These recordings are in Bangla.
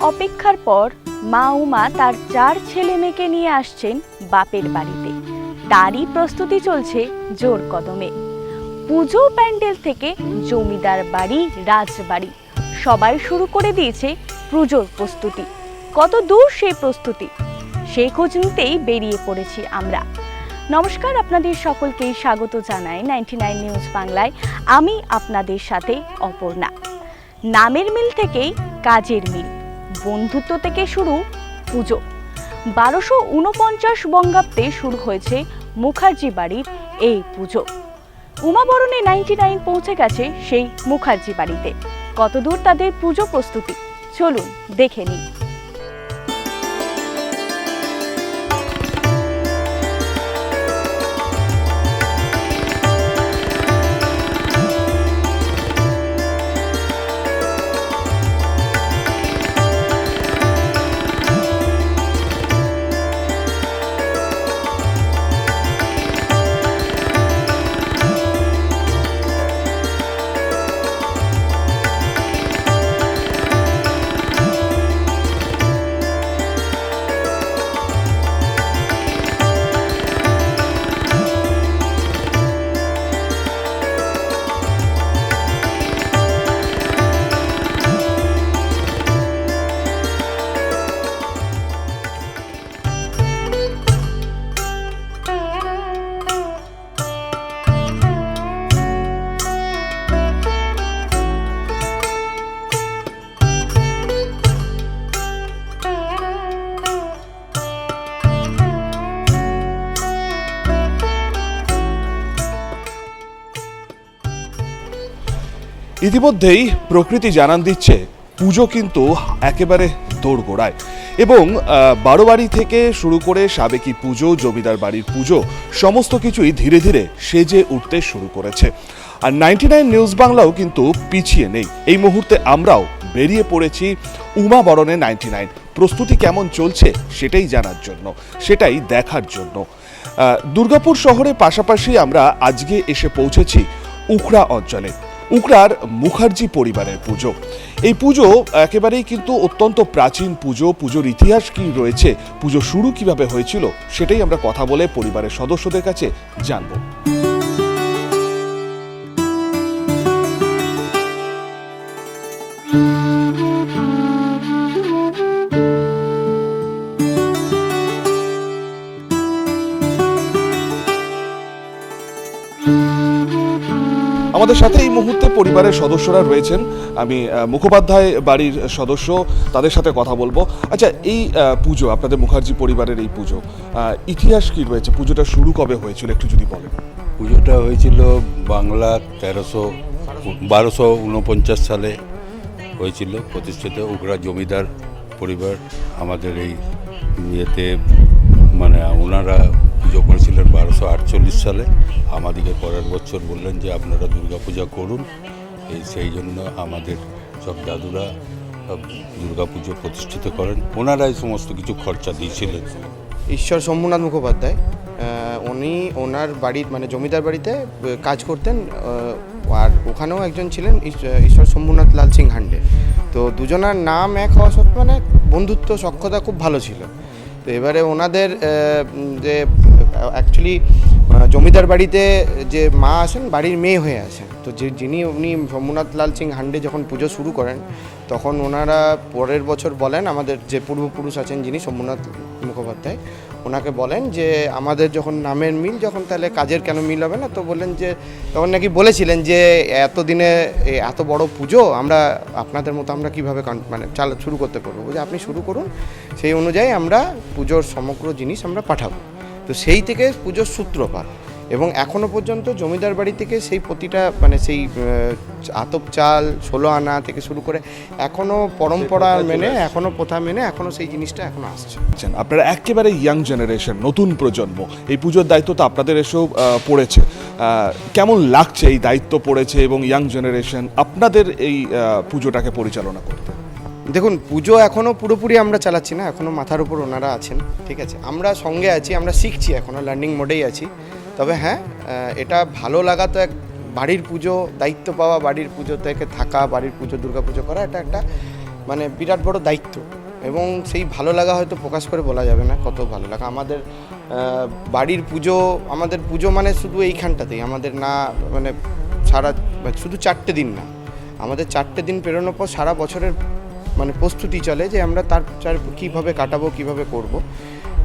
অপেক্ষার পর মা উমা তার চার ছেলে মেয়েকে নিয়ে আসছেন বাপের বাড়িতে। তারই প্রস্তুতি চলছে জোর কদমে। পুজো প্যান্ডেল থেকে জমিদার বাড়ি, রাজবাড়ি সবাই শুরু করে দিয়েছে পুজোর প্রস্তুতি। কত দূর সেই প্রস্তুতি? সেই খোঁজ নিতেই বেরিয়ে পড়েছি আমরা। নমস্কার আপনাদের সকলকেই স্বাগত জানাই নাইনটি নাইন নিউজ বাংলায়। আমি আপনাদের সাথে অপর্ণা। নামের মিল থেকেই কাজের মিল। বন্ধুত্ব থেকে শুরু পুজো। বারোশো উনপঞ্চাশ বঙ্গাব্দে শুরু হয়েছে মুখার্জি বাড়ির এই পুজো। উমাবরণে নাইনটি নাইন পৌঁছে গেছে সেই মুখার্জি বাড়িতে। কতদূর তাদের পুজো প্রস্তুতি? চলুন দেখে নিই। ইতিমধ্যেই প্রকৃতি জানান দিচ্ছে, পুজো কিন্তু একেবারে দোরগোড়ায়। এবং বারোবাড়ি থেকে শুরু করে সাবেকি পুজো, জমিদার বাড়ির পুজো, সমস্ত কিছুই ধীরে ধীরে সেজে উঠতে শুরু করেছে। আর নাইনটি নাইন নিউজ বাংলাও কিন্তু পিছিয়ে নেই। এই মুহূর্তে আমরাও বেরিয়ে পড়েছি উমা বরণে নাইনটি নাইন। প্রস্তুতি কেমন চলছে সেটাই জানার জন্য, সেটাই দেখার জন্য। দুর্গাপুর শহরে পাশাপাশি আমরা আজকে এসে পৌঁছেছি উখড়া অঞ্চলে। উকড়ার মুখার্জি পরিবারের পুজো। এই পুজো একেবারেই কিন্তু অত্যন্ত প্রাচীন পুজো। পুজোর ইতিহাস কি রয়েছে, পুজো শুরু কীভাবে হয়েছিল, সেটাই আমরা কথা বলে পরিবারের সদস্যদের কাছে জানব। আমাদের সাথে এই মুহূর্তে পরিবারের সদস্যরা রয়েছেন। আমি মুখোপাধ্যায় বাড়ির সদস্য, তাদের সাথে কথা বলব। আচ্ছা এই পুজো, আপনাদের মুখার্জি পরিবারের এই পুজো ইতিহাস কি রয়েছে? পুজোটা শুরু কবে হয়েছিল, একটু যদি বলেন। পুজোটা হয়েছিল বাংলা তেরোশো বারোশো উনপঞ্চাশ সালে হয়েছিল, প্রতিষ্ঠিত উগরা জমিদার পরিবার। আমাদের এই ইয়েতে মানে ওনারা পুজো করেছিলেন বারোশো আটচল্লিশ সালে। আমাদেরকে পরের বছর বললেন যে, আপনারা দুর্গাপূজা করুন। এই সেই জন্য আমাদের সব দাদুরা দুর্গাপুজো প্রতিষ্ঠিত করেন। ওনারাই সমস্ত কিছু খরচা দিয়েছিলেন। ঈশ্বর শম্ভুনাথ মুখোপাধ্যায় উনি ওনার বাড়ির মানে জমিদার বাড়িতে কাজ করতেন আর ওখানেও একজন ছিলেন ঈশ্বর শম্ভুনাথ লাল সিং হান্ডে। তো দুজনার নাম এক হওয়া সত্ত্বেও মানে বন্ধুত্ব সক্ষতা খুব ভালো ছিল। তো এবারে ওনাদের যে অ্যাকচুয়ালি জমিদার বাড়িতে যে মা আসেন বাড়ির মেয়ে হয়ে আসেন তো যে যিনি উনি শম্ভুনাথ লাল সিং হান্ডে যখন পুজো শুরু করেন, তখন ওনারা পরের বছর বলেন, আমাদের যে পূর্বপুরুষ আছেন যিনি শম্ভুনাথ মুখোপাধ্যায়, ওনাকে বলেন যে, আমাদের যখন নামের মিল, যখন তাহলে কাজের কেন মিল হবে না? তো বললেন যে, তখন নাকি বলেছিলেন যে, এতদিনে এত বড় পুজো, আমরা আপনাদের মতো আমরা কীভাবে মানে চাল, শুরু করতে পারব? যে আপনি শুরু করুন, সেই অনুযায়ী আমরা পুজোর সমগ্র জিনিস আমরা পাঠাবো। তো সেই থেকে পুজোর সূত্রপাত। এবং এখনও পর্যন্ত জমিদার বাড়ি থেকে সেই প্রতিটা মানে সেই আতপ চাল ষোলো আনা থেকে শুরু করে এখনও পরম্পরা মেনে এখনও প্রথা মেনে এখনও সেই জিনিসটা এখনও আসছে। আছেন। আপনারা একেবারে ইয়াং জেনারেশন নতুন প্রজন্ম এই পুজোর দায়িত্ব তো আপনাদের এসেও পড়েছে। কেমন লাগছে এই দায়িত্ব পড়েছে এবং ইয়াং জেনারেশন আপনাদের এই পুজোটাকে পরিচালনা করতে? দেখুন, পুজো এখনও পুরোপুরি আমরা চালাচ্ছি না এখনও মাথার উপর ওনারা আছেন, ঠিক আছে? আমরা সঙ্গে আছি, আমরা শিখছি এখনও লার্নিং মোডেই আছি। তবে হ্যাঁ এটা ভালো লাগা তো এক বাড়ির পুজো, দায়িত্ব পাওয়া, বাড়ির পুজো থেকে থাকা, বাড়ির পুজো, দুর্গা পুজো করা, এটা একটা মানে বিরাট বড় দায়িত্ব। এবং সেই ভালো লাগা হয়তো প্রকাশ করে বলা যাবে না, কত ভালো লাগা। আমাদের বাড়ির পুজো, আমাদের পুজো মানে শুধু এইখানটাতেই, আমাদের না মানে সারা মানে শুধু চারটে দিন না। আমাদের চারটে দিন পেরোনোর পর সারা বছরের মানে প্রস্তুতি চলে যে আমরা তার চার কীভাবে কাটাবো, কীভাবে করব।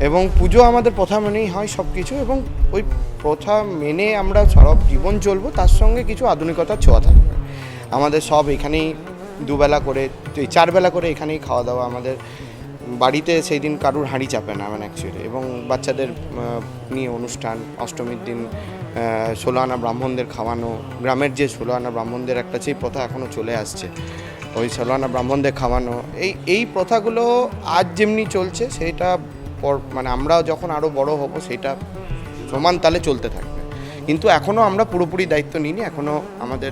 এবং পুজো আমাদের প্রথা মেনেই হয় সব কিছু এবং ওই প্রথা মেনে আমরা সব জীবন চলবো, তার সঙ্গে কিছু আধুনিকতার ছোঁয়া থাকবে। আমাদের সব এখানেই দুবেলা করে চারবেলা করে এখানেই খাওয়া দাওয়া আমাদের বাড়িতে সেই দিন কারুর হাঁড়ি চাপে না মানে অ্যাকচুয়ালি এবং বাচ্চাদের নিয়ে অনুষ্ঠান, অষ্টমীর দিন ষোলো আনা ব্রাহ্মণদের খাওয়ানো, গ্রামের যে ষোলো আনা ব্রাহ্মণদের একটা সেই প্রথা এখনও চলে আসছে। ওই ষোলো ব্রাহ্মণদের খাওয়ানো। এই এই প্রথাগুলো আজ যেমনি চলছে সেটা পর মানে আমরা যখন আরও বড় হব সেটা সমান তালে চলতে থাকবে। কিন্তু এখনও আমরা পুরোপুরি দায়িত্ব নিইনি এখনও আমাদের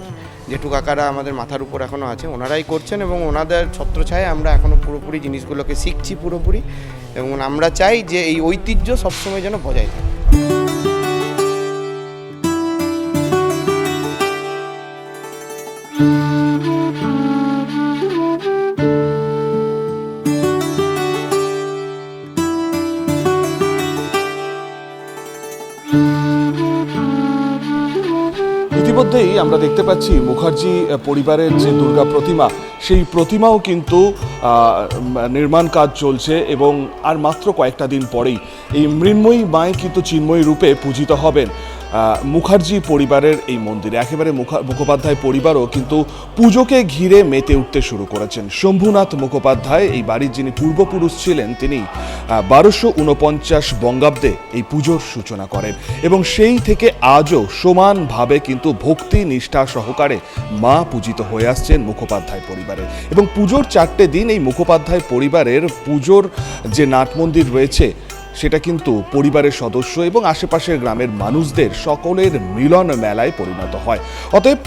জেঠু কাকারা আমাদের মাথার উপর এখনও আছে, ওনারাই করছেন এবং ওনাদের ছত্রছায় আমরা এখনও পুরোপুরি জিনিসগুলোকে শিখছি পুরোপুরি এবং আমরা চাই যে এই ঐতিহ্য সবসময় যেন বজায় থাকে। ইতিমধ্যেই আমরা দেখতে পাচ্ছি মুখার্জি পরিবারের যে দুর্গা প্রতিমা, সেই প্রতিমাও কিন্তু নির্মাণ কাজ চলছে এবং আর মাত্র কয়েকটা দিন পরেই এই মৃন্ময়ী মায় কিন্তু চিন্ময়ী রূপে পূজিত হবেন। মুখার্জি পরিবারের এই মন্দিরে। একেবারে মুখা- মুখোপাধ্যায় পরিবারও কিন্তু পুজোকে ঘিরে মেতে উঠতে শুরু করেছেন। শম্ভুনাথ মুখোপাধ্যায়, এই বাড়ির যিনি পূর্বপুরুষ ছিলেন, তিনি বারোশো উনপঞ্চাশ বঙ্গাব্দে এই পুজোর সূচনা করেন এবং সেই থেকে আজও সমানভাবে কিন্তু ভক্তি নিষ্ঠা সহকারে মা পূজিত হয়ে আসছেন মুখোপাধ্যায় পরিবারে। এবং পুজোর চারটে দিন এই মুখোপাধ্যায় পরিবারের পুজোর যে নাট মন্দির রয়েছে সেটা কিন্তু পরিবারের সদস্য এবং আশেপাশের গ্রামের মানুষদের সকলের মিলন মেলায় পরিণত হয়। অতএব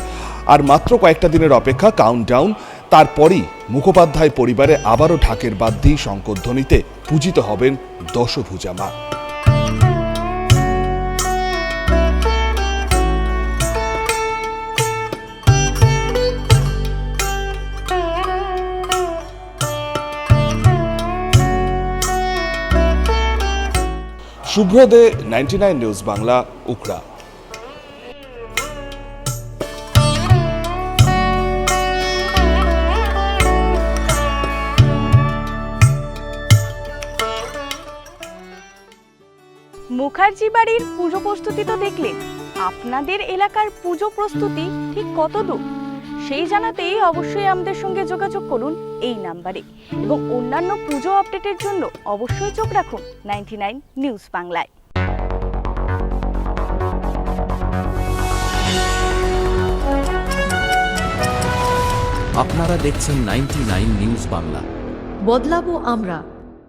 আর মাত্র কয়েকটা দিনের অপেক্ষা কাউন্টডাউন তারপরই মুখোপাধ্যায় পরিবারে আবারও ঢাকের বাদ্যি শঙ্করধ্বনিতে পূজিত হবেন দশভুজা মা। Shubhra De ninety nine news Bangla, Ukra. Mukherjee বাড়ির পুজো প্রস্তুতি তো দেখলেন। আপনাদের এলাকার পুজো প্রস্তুতি ঠিক কত দূর সেই জানাতেই অবশ্যই আমাদের সঙ্গে যোগাযোগ করুন এই নাম্বারে। এবং অন্যান্য পুজো আপডেটের জন্য অবশ্যই চোখ রাখুন নাইনটি নিউজ বাংলায়। আপনারা দেখছেন নাইনটি নিউজ বাংলা। বদলাবো আমরা